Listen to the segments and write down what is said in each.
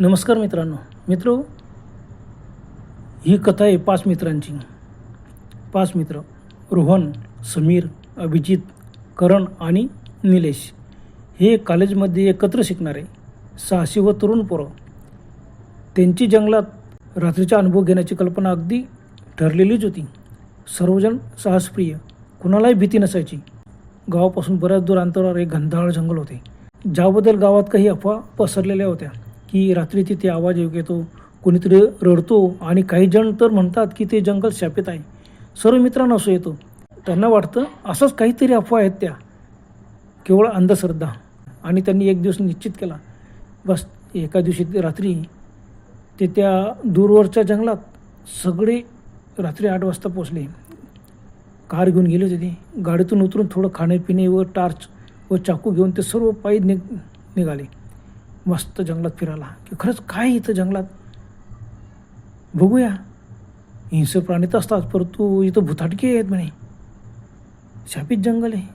नमस्कार मित्रांनो. मित्र ही कथा आहे पाच मित्रांची. पाच मित्र रोहन समीर अभिजित करण आणि निलेश. हे कॉलेजमध्ये एकत्र शिकणारे साहसी व तरुण पोरं. त्यांची जंगलात रात्रीचा अनुभव घेण्याची कल्पना अगदी ठरलेलीच होती. सर्वजण साहसप्रिय. कुणालाही भीती नसायची. गावापासून बऱ्याच दूर अंतरावर एक घनदाळ जंगल होते. ज्याबद्दल गावात काही अफवा पसरलेल्या होत्या. की रात्री तिथे आवाज ऐकू येतो कोणीतरी रडतो आणि काही जण तर म्हणतात की ते जंगल शापित आहे. सर्व मित्रांना असं येतो. त्यांना वाटतं असंच काहीतरी अफवा आहेत त्या. केवळ अंधश्रद्धा. आणि त्यांनी एक दिवस निश्चित केला. बस एका दिवशी रात्री ते त्या दूरवरच्या जंगलात सगळे रात्री आठ वाजता पोचले कार घेऊन गेले होते ते. गाडीतून उतरून थोडं खाणेपिणे व टार्च व चाकू घेऊन ते सर्व पायी निघ निघाले. मस्त जंगलात फिरायला. की खरंच काय इथं जंगलात? बघूया. हिंस प्राणी तर असतात परंतु इथं भुताटके आहेत म्हणे. शापित जंगल आहे.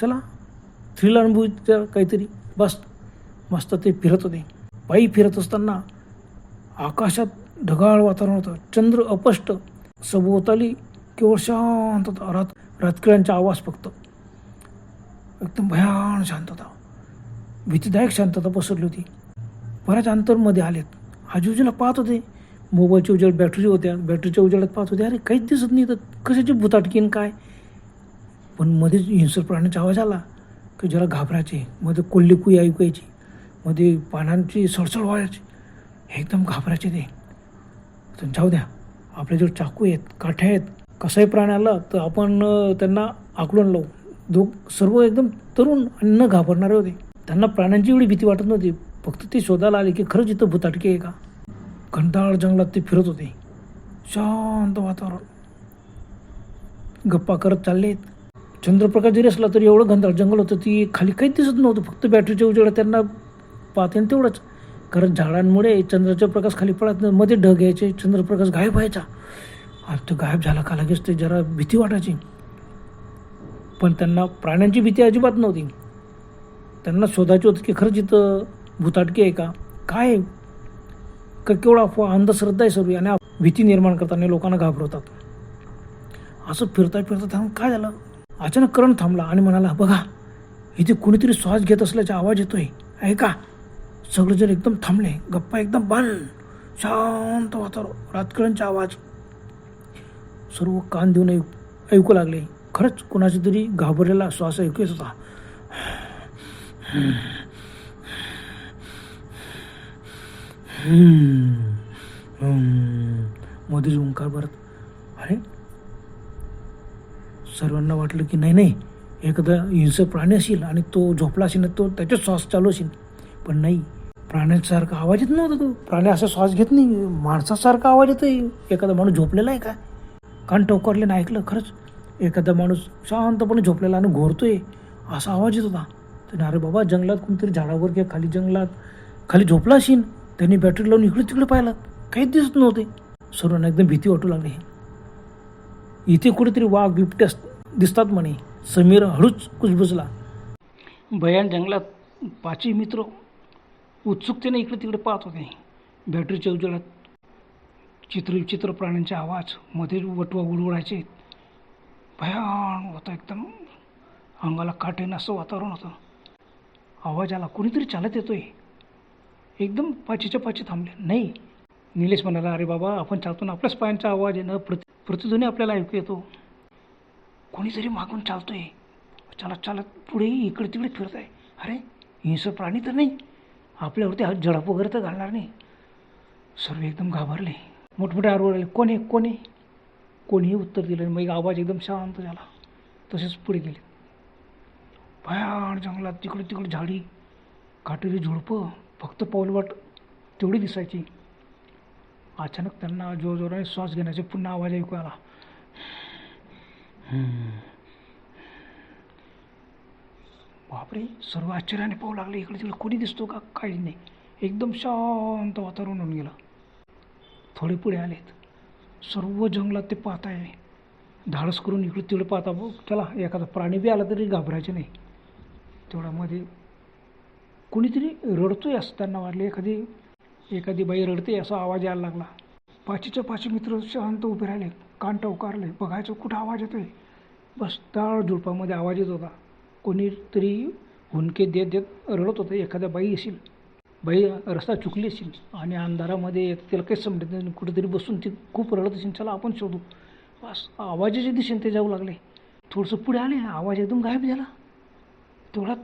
चला. थ्रिल अनुभव काहीतरी. बस. मस्त ते फिरत होते. पायी फिरत असताना आकाशात ढगाळ वातावरण होतं. चंद्र अपष्ट. सभोवताली केवळ शांतता. रात रातकिळ्यांचा आवाज फक्त. एकदम भयान शांतता. भीतीदायक शांतता पसरली होती. बऱ्याच अंतरमध्ये आलेत. आजूबाजूला पाहत होते. मोबाईलचे उजेड बॅटरी होत्या. बॅटरीच्या उजेडात पाहत होते. अरे काहीच दिसत नाही. तर कशाची भुताटकीन काय? पण मध्येच हिंसर प्राण्याचा आवाज आला की जरा घाबरायचे. मध्ये कोल्लीकुई ऐकायची. मध्ये पानांची सळसळ व्हायची. एकदम घाबरायचे ते. तर जाऊ द्या. आपल्याजवळ चाकू आहेत काठ्या आहेत. कसाही प्राणी आला तर आपण त्यांना आकलून लावू. दो सर्व एकदम तरुण आणि न घाबरणारे होते. त्यांना प्राण्यांची एवढी भीती वाटत नव्हती. फक्त ते शोधायला आले की खरंच इथं भुताटके आहे का? घंटाळ जंगलात ते फिरत होते. शांत वातावरण. गप्पा करत चाललेत. चंद्रप्रकाश जरी असला तरी एवढं घंटाळ जंगल होतं ती खाली काहीच दिसत नव्हतं. फक्त बॅटरीच्या उजेडात त्यांना पाहते तेवढंच. कारण झाडांमुळे चंद्राचा प्रकाश खाली पडत नाही. मध्ये ढग यायचे चंद्रप्रकाश गायब व्हायचा. आणि तो गायब झाला का लगेच ते जरा भीती वाटायची. पण त्यांना प्राण्यांची भीती अजिबात नव्हती. त्यांना शोधायची होतं की खरंच इथं भूताटकी आहे का? काय का केवळ अफवा अंधश्रद्धा आहे सर्व आणि भीती निर्माण करताना लोकांना घाबरवतात. असं फिरता फिरता त्यांना काय झालं? अचानक करण थांबला आणि म्हणाला बघा इथे कुणीतरी श्वास घेत असल्याचा आवाज येतोय. आहे का? सगळेजण एकदम थांबले. गप्पा एकदम बंद शांत वातावरण रातकळ्यांचा आवाज. सर्व कान देऊन ऐक ऐकू लागले. खरंच कोणाचा तरी घाबरलेला श्वास ऐकू येत होता. मध्येच ओंकार भरत. अरे सर्वांना वाटलं की नाही नाही एखादा हिंसक प्राणी असेल आणि तो झोपला असेल तो त्याच्यात श्वास चालू असेल. पण नाही प्राण्यांसारखा आवाज येत नव्हता तो. प्राणी असा श्वास घेत नाही माणसासारखा आवाज येतोय. एखादा माणूस झोपलेला आहे का? कान टोकरले ना ऐकलं खरंच. एखादा माणूस शांतपणे झोपलेला आणि घोरतोय असा आवाज येत होता. तर अरे बाबा जंगलात कोणतरी झाडावर किंवा खाली जंगलात खाली झोपला असेल त्यांनी बॅटरी लावून इकडे तिकडे पाहिलं. काहीच दिसत नव्हते. सर्वांना एकदम भीती वाटू लागली. इथे कुठेतरी वाघ बिबटे अस दिसतात म्हणे. समीर हळूच कुजबुजला. भयान जंगलात पाचही मित्र उत्सुकतेने इकडे तिकडे पाहत होते. बॅटरीच्या उजेडात चित्रविचित्र प्राण्यांचे आवाजमध्ये वटवा उडवडायचे भयान होतं एकदम. अंगाला काटेन असं वातावरण होतं. आवाज आला कोणीतरी चालत येतोय. एकदम पाचीच्या पाची थांबले. नाही. निलेश म्हणाला अरे बाबा आपण चालतो ना आपल्याच पायांचा आवाज आहे प्रति प्रतिध्वनी आपल्याला ऐकू येतो. कोणीतरी मागून चालतोय. चालत चालत पुढे इकडे तिकडे फिरत आहे. अरे हिंस्र प्राणी तर नाही. आपल्यावरती हात झडप वगैरे तर घालणार नाही. सर्व एकदम घाबरले. मोठमोठे आरवडले कोण आहे? कोण आहे? कोणीही उत्तर दिलं मग मग आवाज एकदम शांत झाला. तसेच पुढे गेले. भयान जंगलात तिकडे तिकडे झाडी काटेरी झुडपं फक्त पाऊलवाट तेवढी दिसायची. अचानक त्यांना जोरजोराने श्वास घेण्याचे पुन्हा आवाज ऐकू आला. बापरे सर्व आश्चर्याने पाहू लागले. इकडे तिकडे कोणी दिसतो का? काही नाही. एकदम शांत वातावरण होऊन गेलं. थोडे पुढे आलेत. सर्व जंगलात ते पाहताय. धाडस करून इकडे तिकडे पाहता बघ. चला एखादा प्राणी बी आला तरी घाबरायचे नाही. तेवढ्यामध्ये कोणीतरी रडतोय असं त्यांना वाटले एखादी एखादी बाई रडते असा आवाज यायला लागला. पाचीच्या पाची मित्र शांत उभे राहिले कान टवकारले बघायचं कुठं आवाज येतोय. बस ताळ झुडपामध्ये आवाज येत होता. कोणीतरी हुंके देत देत रडत होतं एखाद्या बाई असेल बाई रस्ता चुकली असेल आणि अंधारामध्ये येत तिला काहीच समजत नाही कुठेतरी बसून ती खूप रडत असेल चला आपण शोधू. बस आवाजाच्या दिशेने ते जाऊ लागले. थोडंसं पुढे आले आवाज एकदम गायब झाला. तेवढ्यात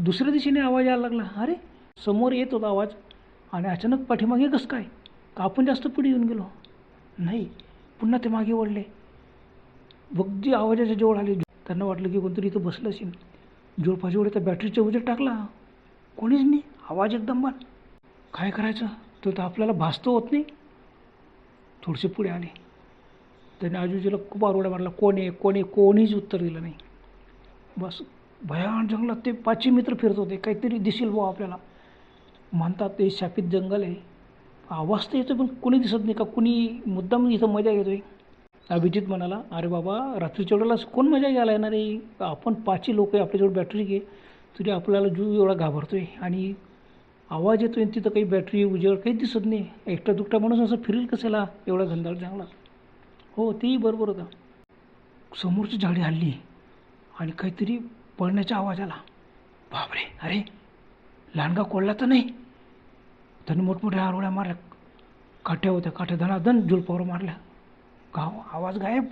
दुसऱ्या दिशेने आवाज यायला लागला. अरे समोर येत होता आवाज. आणि अचानक पाठीमागे कसं काय? का आपण जास्त पुढे येऊन गेलो? नाही पुन्हा ते मागे वळले. बघजी आवाजाच्या जवळ आले. त्यांना वाटलं की कोणतरी इथं बसलं असेल. जोडपाजवळ त्या बॅटरीच्या उजेड टाकला. कोणीच नाही. आवाज एकदम बन काय करायचं? तो तर आपल्याला भासतो होत नाही. थोडेसे पुढे आले. त्याने आजूबाजूला खूप आरोडा मारला. कोण आहे? कोण आहे? कोणीच उत्तर दिलं नाही. बस. भयान जंगलात ते पाचही मित्र फिरत होते. काहीतरी दिसेल बुवा आपल्याला. म्हणतात ते शापित जंगल आहे. आवाज तर येतो पण कोणी दिसत नाही का? कुणी मुद्दाम इथं मजा घेतोय. अभिजित म्हणाला अरे बाबा रात्रीच्या वेळेला कोण मजा घ्यायला येणार आहे? आपण पाचही लोक आहे आपल्याजवळ बॅटरी घे. तरी आपल्याला जीव एवढा घाबरतोय. आणि आवाज येतोय आणि तिथं काही बॅटरी उजेड काही दिसत नाही. एकटा दुकटा माणूस असं फिरेल कशाला एवढा घनदाट चांगला हो तेही बरोबर होतं. समोरची झाडी हल्ली. आणि काहीतरी पळण्याच्या आवाजाला. बापरे अरे लहानगा कोळला तर नाही. त्यांनी मोठमोठ्या आरोळ्या मारल्या काठ्या होत्या काठ्या धनाधन जुलपावर मारल्या. गाव आवाज गायब.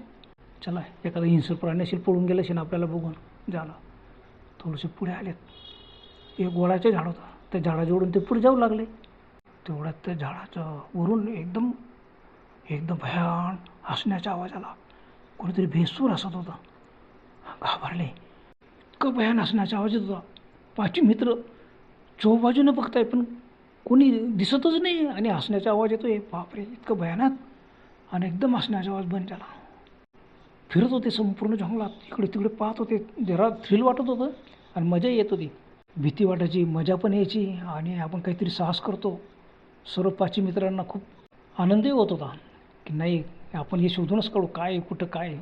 चला एखादा हिंसर प्राणी असेल पळून गेलं असेल आपल्याला बघून झालं. थोडेसे पुढे आलेत. एक गोळाचे झाड होतं. त्या झाडाजवळून ते पुढे जाऊ लागले. तेवढ्यात त्या झाडाचं वरून एकदम एकदम भयान हसण्याचा आवाज आला कोणीतरी भेसूर हसत होता. घाबरले. इतकं भयान असण्याचा आवाज येत. होता पाचवी मित्र चौबाजूने बघताय पण कोणी दिसतच नाही आणि हसण्याचा आवाज येतोय. बापरे इतकं भयानक आणि एकदम हसण्याचा आवाज बंद झाला. फिरत होते संपूर्ण जंगलात. इकडे तिकडे पाहत होते. जरा थ्रिल वाटत होतं आणि मजा येत होती. भीती वाटायची मजा पण यायची आणि आपण काहीतरी साहस करतो. सर्व पाचवी मित्रांना खूप आनंदही होत होता की नाही आपण हे शोधूनच काढू. काय कुठं काय?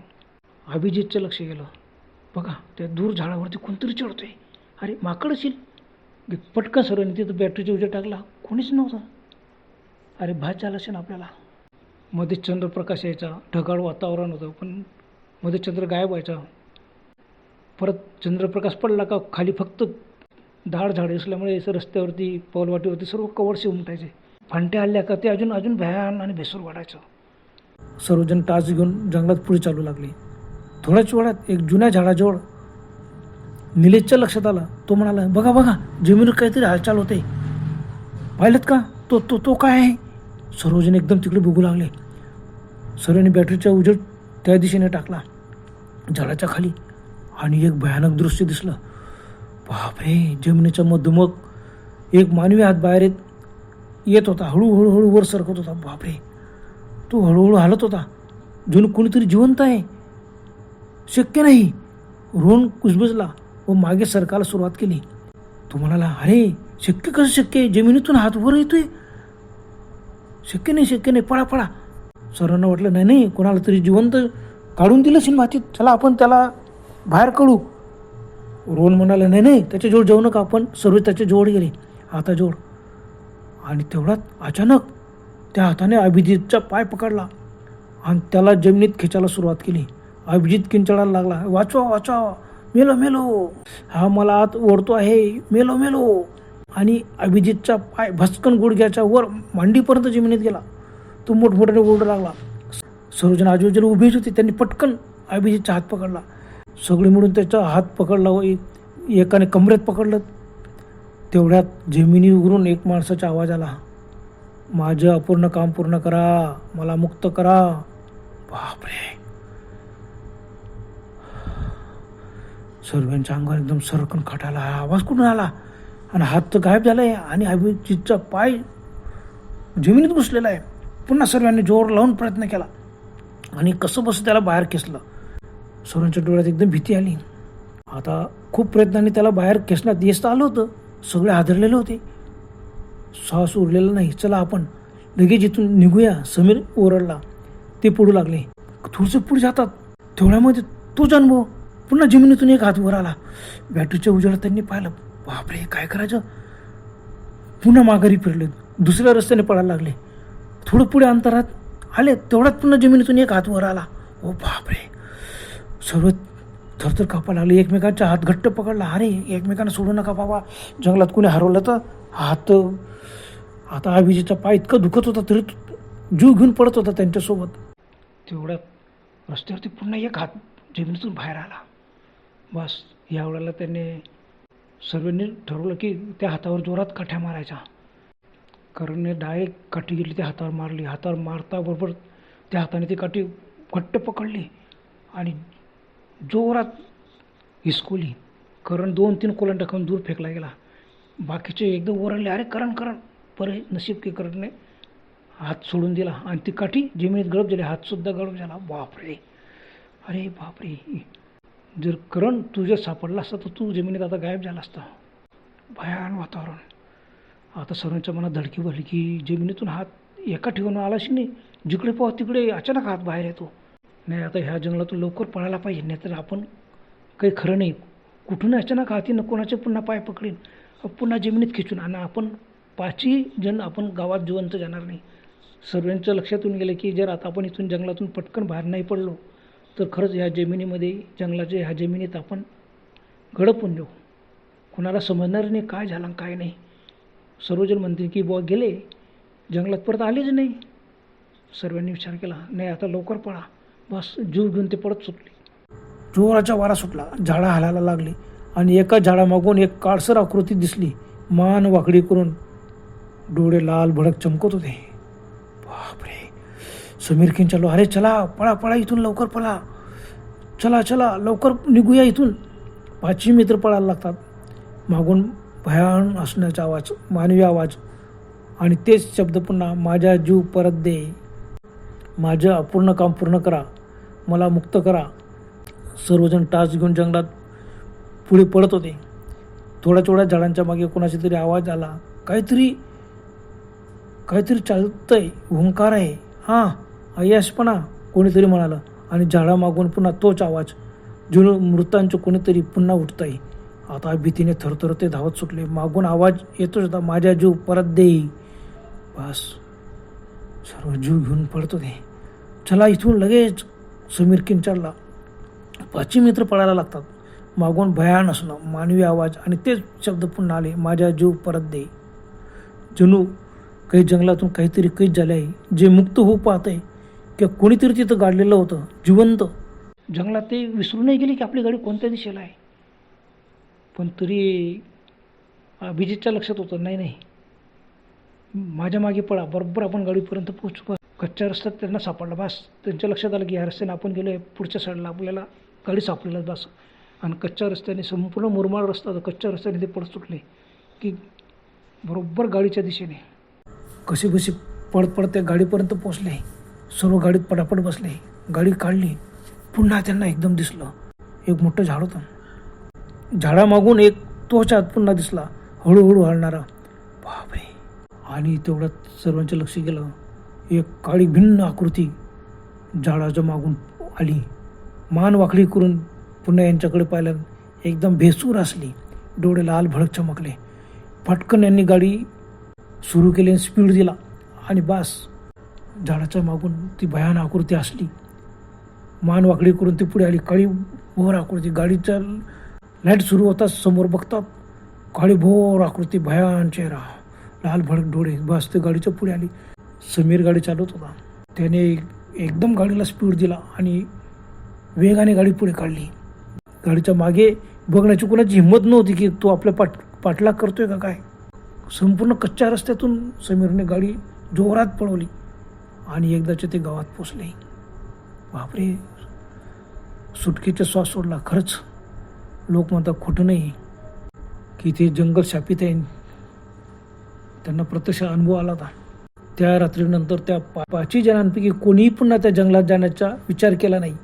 अभिजितचं लक्ष गेलं. बघा त्या दूर झाडावरती कोणतरी चढतोय. अरे माकड असेल. पटकन सर्वांनी तिथं बॅटरीचा उजेड टाकला. कोणीच नव्हतं. अरे भाच आला असेल आपल्याला. मध्ये चंद्रप्रकाश यायचा. ढगाळ वातावरण होतं पण मध्ये चंद्र गायब व्हायचा. परत चंद्रप्रकाश पडला का खाली फक्त दाड झाडे असल्यामुळे रस्त्यावरती पौलवाटीवरती सर्व कवडसे उमटायचे. फांट्या आल्या का ते अजून अजून भयान आणि भेसूर वाढायचं. सर्वजण टाच घेऊन जंगलात पुढे चालू लागले. थोड्याच वेळात एक जुन्या झाडाजवळ निलेशच्या लक्षात आला. तो म्हणाला बघा बघा जमिनीवर काहीतरी हालचाल होते. पाहिलं का? तो तो तो काय आहे? सर्वजण एकदम तिकडे बघू लागले. सर्वांनी बॅटरीचा उजेड त्या दिशेने टाकला झाडाच्या खाली. आणि एक भयानक दृश्य दिसलं. बापरे जमिनीच्या मधुमग एक मानवी हात बाहेर येत येत होता. हळूहळू हळू वर सरकत होता. बापरे तो हळूहळू हालत होता. जणू कोणीतरी जिवंत आहे. शक्य नाही. रोहन कुजबुजला व मागे सरकायला सुरुवात केली. तो म्हणाला अरे शक्य कसं शक्य आहे? जमिनीतून हात वर येतोय. शक्य नाही शक्य नाही. पळा पळा. सरांना वाटलं नाही नाही कोणाला तरी जिवंत काढून दिलं असेल मातीत. चला आपण त्याला बाहेर काढू. रोहन म्हणाला नाही नाही त्याच्याजवळ जाऊ नका. आपण सर्व त्याच्याजवळ गेले. हाताजवळ आणि तेवढ्यात अचानक त्या हाताने अभिजितचा पाय पकडला आणि त्याला जमिनीत खेचायला सुरुवात केली. अभिजित किंचाळायला लागला. वाचवा वाचवा. मेलो मेलो. हा मला आत ओढतो आहे. मेलो मेलो. आणि अभिजितचा पाय भस्कन गुडघ्याच्या वर मांडीपर्यंत जमिनीत गेला. तो मोठमोठ्याने ओरडू लागला. सर्वजण आजूबाजूला उभीच होती. त्यांनी पटकन अभिजितचा हात पकडला. सगळे मिळून त्याचा हात पकडला व एकाने कमरेत पकडलं. तेवढ्यात जमिनी उघडून एक माणसाचा आवाज आला. माझं अपूर्ण काम पूर्ण करा. मला मुक्त करा. बापरे. सर्वांच्या अंगावर एकदम सरकन खटाला हा आवाज कुठून आला? आणि हात तर गायब झालाय आणि अभिजितचा पाय जमिनीत घुसलेला आहे. पुन्हा सर्वांनी जोर लावून प्रयत्न केला. आणि कसं बसं त्याला बाहेर खेचलं. सर्वांच्या डोळ्यात एकदम भीती आली. आता खूप प्रयत्नांनी त्याला बाहेर खेचण्यात येस तर आलं होतं. सगळे हादरलेले होते. साहस उरलेला नाही. चला आपण लगेच इथून निघूया. समीर ओरडला. ते पडू लागले. थोडंसं पुढे जातात. तेवढ्यामध्ये तोच अनुभव. पुन्हा जमिनीतून एक हात वर आला. बॅटरीच्या उजेडात त्यांनी पाहिलं. बापरे काय करायचं? पुन्हा माघारी फिरले. दुसऱ्या रस्त्याने पळायला लागले. थोडं पुढे अंतरात आले. तेवढ्यात पुन्हा जमिनीतून एक हात वर आला. ओ बापरे. सर्व थरथर कापायला लागले. एकमेकांचा हात घट्ट पकडला. अरे एकमेकांना सोडू नका बाबा. जंगलात कोणी हरवलं तर? हात आता विजेचा पाय इतका दुखत होता तरी जीव घेऊन पडत होता त्यांच्यासोबत. तेवढ्यात रस्त्यावरती पुन्हा एक हात जमिनीतून बाहेर आला. बस यावेळेला त्याने सर्वांनी ठरवलं की त्या हातावर जोरात काठ्या मारायच्या. करणने डायरेक्ट काठी घेतली त्या हातावर मारली. हातावर मारता बरोबर त्या हाताने ती काठी घट्ट पकडली आणि जोरात हिसकवली करण दोन तीन कोलंड टाकून दूर फेकला गेला. बाकीचे एकदम ओरडले अरे करण करण. परे नशीब की करणने हात सोडून दिला आणि ती काठी जमिनीत गळप झाली. हातसुद्धा गळप झाला. बापरे. अरे बापरे. जर करण तुझ्या सापडला असता तर तू जमिनीत आता गायब झाला असता. भयान वातावरण. आता सर्वांच्या मनात धडकी भरली की जमिनीतून हात एका ठिकाणून आलाशी नाही. जिकडे पाह तिकडे अचानक हात बाहेर येतो. नाही आता ह्या जंगलातून लवकर पळायला पाहिजे नाहीतर आपण काही खरं नाही. कुठून अचानक हाती न कोणाचे पुन्हा पाय पकडीन. पुन्हा जमिनीत खिचून आणि. आपण पाचही जण आपण गावात जिवंत जाणार नाही. सर्वांच्या लक्षातून गेलं की जर आता आपण इथून जंगलातून पटकन बाहेर नाही पडलो तर खरंच ह्या जमिनीमध्ये जंगलाच्या ह्या जमिनीत आपण गडपून देऊ. कुणाला समजणार नाही काय झालं काय नाही. सर्वजण म्हणतील की बुवा गेले. जंगलात परत आलेच नाही. सर्वांनी विचार केला नाही आता लवकर पळा. बस जीव घेऊन ते पडत सुटले. जोराचा वारा सुटला झाडं हालायला लागली आणि एका झाडामागून एक काळसर आकृती दिसली. मान वाकडी करून डोळे लाल भडक चमकत होते. बापरे. समीर खिन अरे चला पळा पळा इथून लवकर पळा. चला चला लवकर निघूया इथून. पाचही मित्र पळायला लागतात. मागून भयान असण्याचा आवाज मानवी आवाज आणि तेच शब्द पुन्हा माझा जीव परत दे. माझं अपूर्ण काम पूर्ण करा. मला मुक्त करा. सर्वजण टाच घेऊन जंगलात पुढे पडत होते. थोड्या थोड्या झाडांच्या मागे कोणाचा तरी आवाज आला काहीतरी काहीतरी चालतंय हुंकार आहे. हां अयशपणा कोणीतरी म्हणालं आणि झाडामागून पुन्हा तोच आवाज जुनं मृतांचं कोणीतरी पुन्हा उठतंय. आता भीतीने थरथर ते धावत सुटले. मागून आवाज येतोच होता माझ्या जीव परत देई बस सर्व जीव घेऊन पडतो ते. चला इथून लगेच समीर किंचारला. पाचही मित्र पळायला लागतात. मागून भयान असणं मानवी आवाज आणि तेच शब्द पुन्हा आले माझ्या जीव परत दे. जणू काही जंगलातून काहीतरी कैद झाले आहे जे मुक्त होऊ पाहत आहे किंवा कोणीतरी तिथं गाडलेलं होतं जिवंत. जंगलात ते विसरूनही गेले की आपली गाडी कोणत्या दिशेला आहे? पण तरी अभिजितच्या लक्षात होतं नाही नाही. माझ्या मागे पळा बरोबर आपण गाडीपर्यंत पोहोचू कच्च्या रस्त्यात त्यांना सापडला बस. त्यांच्या लक्षात आलं की ह्या रस्त्याने आपण गेलो आहे पुढच्या साईडला आपल्याला गाडी सापडला बस. आणि कच्च्या रस्त्याने संपूर्ण मुरमाड रस्ता होता कच्च्या रस्त्याने ते पडत सुटले की बरोबर गाडीच्या दिशेने. कशी बशी पडत पडत त्या गाडीपर्यंत पोचले सर्व गाडीत पटापट बसले. गाडी काढली. पुन्हा त्यांना एकदम दिसलं. एक मोठं झाड होतं. झाडामागून एक तोच्या पुन्हा दिसला. हळूहळू हळणारा. बापरे. आणि तेवढ्यात सर्वांचं लक्ष गेलं. एक काळी भिन्न आकृती झाडाच्या मागून आली. मान वाकडी करून पुन्हा यांच्याकडे पाहिलं एकदम भेसूर असली. डोळे लाल भडक चमकले. पटकन यांनी गाडी सुरू केली आणि स्पीड दिला. आणि बास. झाडाच्या मागून ती भयान आकृती असली. मान वाकडी करून ती पुढे आली. काळी भोर आकृती. गाडीचा लाइट सुरू होताच समोर बघतात. काळी भोर आकृती. भयान चेहरा. लाल भडक डोळे. बस ते गाडीच्या पुढे आली. समीर गाडी चालवत होता. त्याने एकदम गाडीला स्पीड दिला आणि वेगाने गाडी पुढे काढली. गाडीच्या मागे बघण्याची कोणाची हिंमत नव्हती की तो आपल्या पाठ पाठलाग करतोय का काय? संपूर्ण कच्च्या रस्त्यातून समीरने गाडी जोरात पळवली. आणि एकदाचे ते गावात पोचले. बापरे सुटकेचा श्वास सोडला. खरंच लोक म्हणतात खोटं नाही की ते जंगल शापित आहे. त्यांना प्रत्यक्ष अनुभव आला होता. त्या रात्रीनंतर त्या पाचही जणांपैकी कोणीही पुन्हा त्या जंगलात जाण्याचा विचार केला नाही.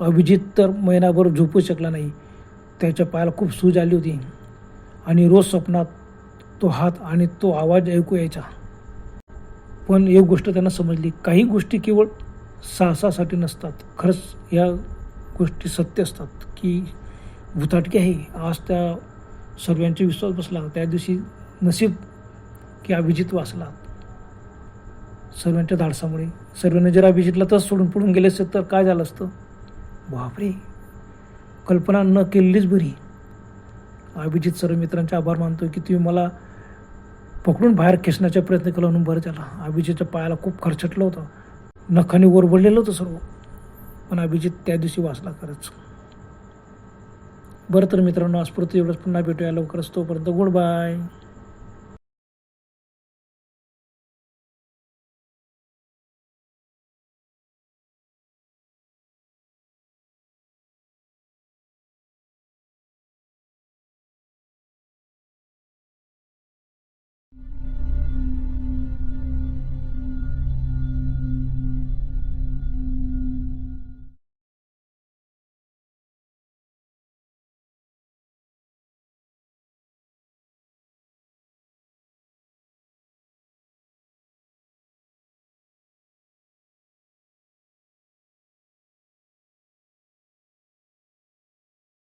अभिजित तर महिनाभर झोपू शकला नाही. त्याच्या पायाला खूप सूज आली होती. आणि रोज स्वप्नात तो हात आणि तो आवाज ऐकू यायचा. पण एक गोष्ट त्यांना समजली काही गोष्टी केवळ साहसासाठी नसतात. खरंच या गोष्टी सत्य असतात की भुताटकी आहे. आज त्या सर्वांचा विश्वास बसला त्या दिवशी नशीब की अभिजित वाचला. सर्वांच्या धाडसामुळे. सर्वांनी जर अभिजितला तस सोडून पडून गेले असते तर काय झालं असतं? बापरे. कल्पना न केलेलीच बरी. अभिजित सर्व मित्रांचे आभार मानतो की तुम्ही मला पकडून बाहेर खेचण्याचा प्रयत्न केला म्हणून बरं झाला. अभिजितच्या पायाला खूप खरचटलं होतं. नखाने ओरबडलेलं होतं सर्व. पण अभिजित त्या दिवशी वाचला खरंच. बरं तर मित्रांनो आजपुरतं एवढंच. पुन्हा भेटूया लवकरच. तोपर्यंत गुड बाय.